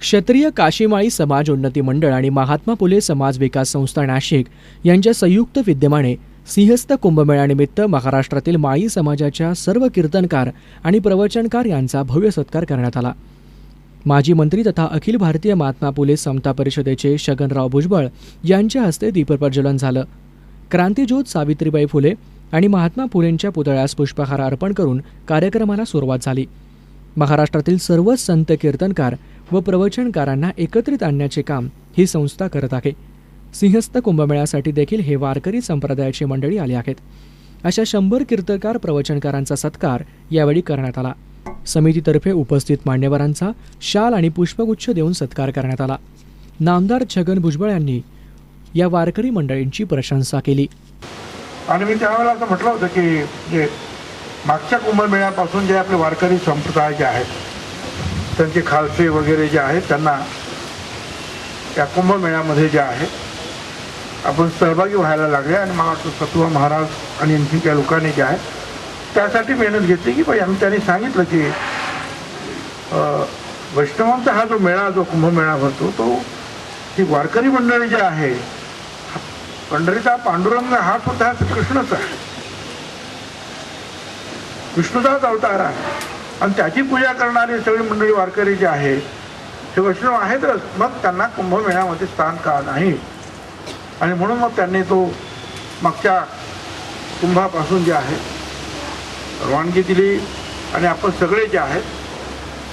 क्षत्रिय काशीमाळी समाज उन्नती मंडळ आणि महात्मा फुले समाज विकास संस्था नाशिक यांच्या संयुक्त विद्यमाने सिंहस्थ कुंभमेळ्यानिमित्त महाराष्ट्रातील माळी समाजाच्या सर्व कीर्तनकार आणि प्रवचनकार यांचा भव्य सत्कार करण्यात आला. माजी मंत्री तथा अखिल भारतीय महात्मा फुले समता परिषदेचे शगनराव भुजबळ यांच्या हस्ते दीपप्रज्वलन झालं. क्रांतीज्योत सावित्रीबाई फुले आणि महात्मा फुलेंच्या पुतळ्यास पुष्पहार अर्पण करून कार्यक्रमाला सुरुवात झाली. महाराष्ट्रातील सर्वच संत कीर्तनकार व प्रवचनकारांना एकत्रित आणण्याचे काम ही संस्था करत आहे. सिंहस्थ कुंभमेळ्यासाठी देखील हे वारकरी संप्रदायाची मंडळी आली आहेत. अशा शंभर कीर्तनकार प्रवचनकारांचा सत्कार यावेळी करण्यात आला. समितीतर्फे उपस्थित मान्यवरांचा शाल आणि पुष्पगुच्छ देऊन सत्कार करण्यात आला. नामदार छगन भुजबळ यांनी या वारकरी मंडळींची प्रशंसा केली. आणि मी त्यावेळेला असं म्हटलं होतं की जे मागच्या कुंभमेळ्यापासून जे आपले वारकरी संप्रदाय जे आहेत त्यांचे खालसे वगैरे जे आहेत त्यांना त्या कुंभमेळ्यामध्ये जे आहे आपण सहभागी व्हायला लागले आणि मला वाटतं सत्व महाराज आणि आणखी त्या लोकांनी जे आहे त्यासाठी मेहनत घेतली की बाई आम्ही त्यांनी सांगितलं की वैष्णवांचा हा जो मेळा जो कुंभमेळा भरतो तो ही वारकरी मंडळी जे आहे पंढरीचा पांडुरंग हा सुद्धा कृष्णच आहे. विष्णूचाच अवतार आहे. आणि त्याची पूजा करणारी सगळी मंडळी वारकरी जे आहे हे वैष्णव आहेतच. मग त्यांना कुंभमेळ्यामध्ये स्थान का नाही? आणि म्हणून मग त्यांनी तो मागच्या कुंभापासून जे आहे परवानगी दिली आणि आपण सगळे जे आहेत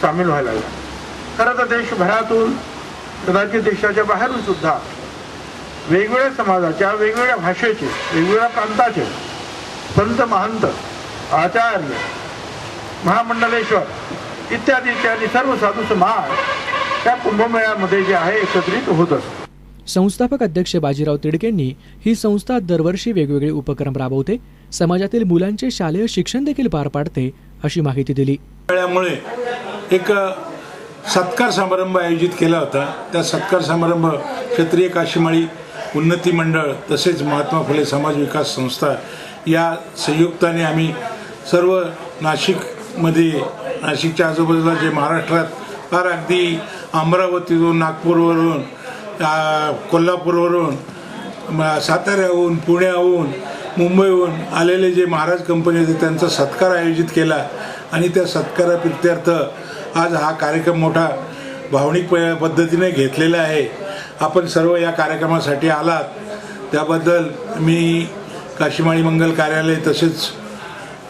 सामील व्हायला लागले. खरं तर देशभरातून कदाचित देशाच्या बाहेरून सुद्धा वेगवेगळ्या समाजाच्या वेगवेगळ्या भाषेचे वेगवेगळ्या प्रांताचे संत महंत आचार्य महामंडलेश्वर इत्यादी इत्यादी सर्व साधू समाज त्या कुंभमेळ्यामध्ये जे आहे एकत्रित होत असतो. संस्थापक अध्यक्ष बाजीराव तिडकेंनी ही संस्था दरवर्षी वेगवेगळे उपक्रम राबवते समाजातील मुलांचे शालेय शिक्षण देखील पार पाडते अशी माहिती दिली. मेळ्यामुळे एक सत्कार समारंभ आयोजित केला होता. त्या सत्कार समारंभ क्षत्रिय काशीमाळी उन्नती मंडळ तसेच महात्मा फुले समाज विकास संस्था या संयुक्ताने आम्ही सर्व मध्ये नाशिकच्या आजूबाजूला जे महाराष्ट्रात फार अगदी अमरावतीवरून नागपूरवरून कोल्हापूरवरून म- साताऱ्याहून पुण्याहून मुंबईहून आलेले जे महाराज कंपनी होते त्यांचा सत्कार आयोजित केला. आणि त्या सत्काराप्रित्यर्थ आज हा कार्यक्रम मोठा भावनिक प- पद्धतीने घेतलेला आहे. आपण सर्व या कार्यक्रमासाठी आलात. त्याबद्दल मी काशीमाळी मंगल कार्यालय तसेच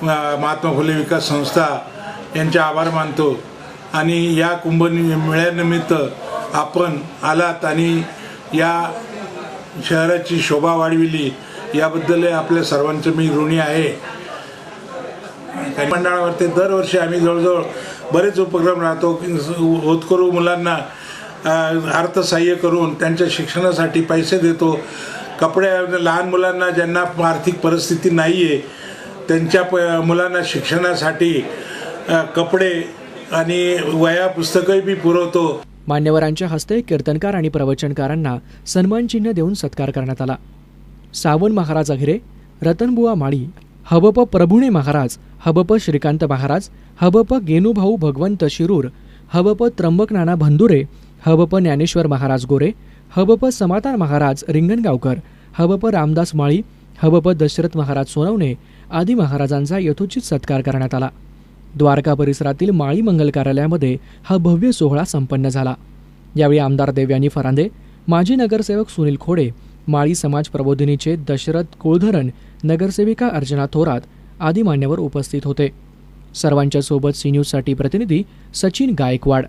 महात्मा फुले विकास संस्था यांचे आभार मानतो. आणि या कुंभ मेळ्यानिमित्त आपण आलात आणि या शहराची शोभा वाढविली. याबद्दल आपल्या सर्वांचं मी ऋणी आहे. मंडळावरती दरवर्षी आम्ही जवळजवळ बरेच उपक्रम राहतो. होतकरू मुलांना अर्थसहाय्य करून त्यांच्या शिक्षणासाठी पैसे देतो. कपडे लहान मुलांना ज्यांना आर्थिक परिस्थिती नाही आहे त्यांच्या प मुलांना शिक्षणासाठी कपडे आणि वया पुस्तकही मी पुरवतो. मान्यवरांच्या हस्ते कीर्तनकार आणि प्रवचनकारांना सन्मानचिन्ह देऊन सत्कार करण्यात आला. सावन महाराज अघिरे रतनबुवा माळी हबप प्रभुणे महाराज हबप श्रीकांत महाराज हबप गेनुभाऊ भगवंत शिरूर हबप त्र्यंबक नाना भंदुरे हबप ज्ञानेश्वर महाराज गोरे हबप समातार महाराज रिंगणगावकर हबप रामदास माळी हबप दशरथ महाराज सोनवणे आदी महाराजांचा यथोचित सत्कार करण्यात आला. द्वारका परिसरातील माळी मंगल कार्यालयामध्ये हा भव्य सोहळा संपन्न झाला. यावेळी आमदार देवयानी फरांदे माजी नगरसेवक सुनील खोडे माळी समाज प्रबोधिनीचे दशरथ कुळधरण नगरसेविका अर्चना थोरात आदी मान्यवर उपस्थित होते. सर्वांच्या सोबत सी न्यूजसाठी प्रतिनिधी सचिन गायकवाड.